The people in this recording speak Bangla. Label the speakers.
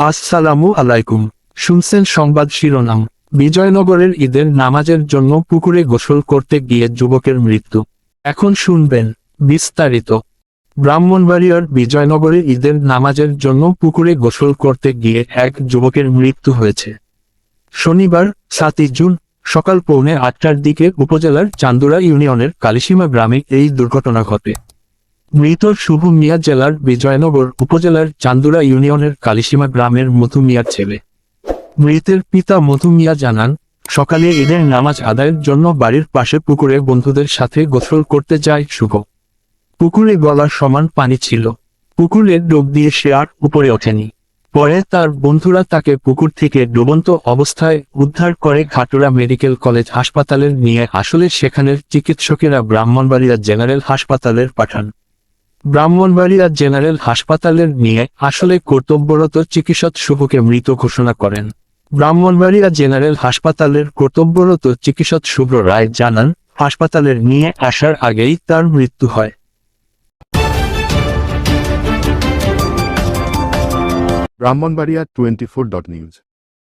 Speaker 1: আসসালামু আলাইকুম। শুনছেন সংবাদ শিরোনাম। বিজয়নগরের ঈদের নামাজের জন্য পুকুরে গোসল করতে গিয়ে যুবকের মৃত্যু। এখন শুনবেন বিস্তারিত। ব্রাহ্মণবাড়িয়ার বিজয়নগরে ঈদের নামাজের জন্য পুকুরে গোসল করতে গিয়ে এক যুবকের মৃত্যু হয়েছে। শনিবার, সাতই জুন, সকাল পৌনে আটটার দিকে উপজেলার চান্দুরা ইউনিয়নের কালিসীমা গ্রামে এই দুর্ঘটনা ঘটে। মৃত শুভ মিয়া জেলার বিজয়নগর উপজেলার চান্দুরা ইউনিয়নের কালিসীমা গ্রামের মধু মিয়ার ছেলে। মৃতের পিতা মধু মিয়া জানান, সকালে ঈদের নামাজ আদায়ের জন্য বাড়ির পাশে পুকুরে বন্ধুদের সাথে গোসল করতে যায় শুভ। পুকুরে গলার সমান পানি ছিল। পুকুরে ডোব দিয়ে সে আর উপরে ওঠেনি। পরে তার বন্ধুরা তাকে পুকুর থেকে ডুবন্ত অবস্থায় উদ্ধার করে ঘাটুরা মেডিকেল কলেজ হাসপাতালে নিয়ে আসলে সেখানের চিকিৎসকেরা ব্রাহ্মণবাড়িয়া জেনারেল হাসপাতালের পাঠান। ব্রাহ্মণবাড়িয়া জেনারেল হাসপাতালের নিয়ে আসলে কর্তব্যরত চিকিৎসক শুভকে মৃত ঘোষণা করেন। ব্রাহ্মণবাড়িয়া জেনারেল হাসপাতালের কর্তব্যরত চিকিৎসক শুভ্র রায় জানান, হাসপাতালের নিয়ে আসার আগেই তার মৃত্যু হয়।
Speaker 2: Brahmanbaria twenty four dot news.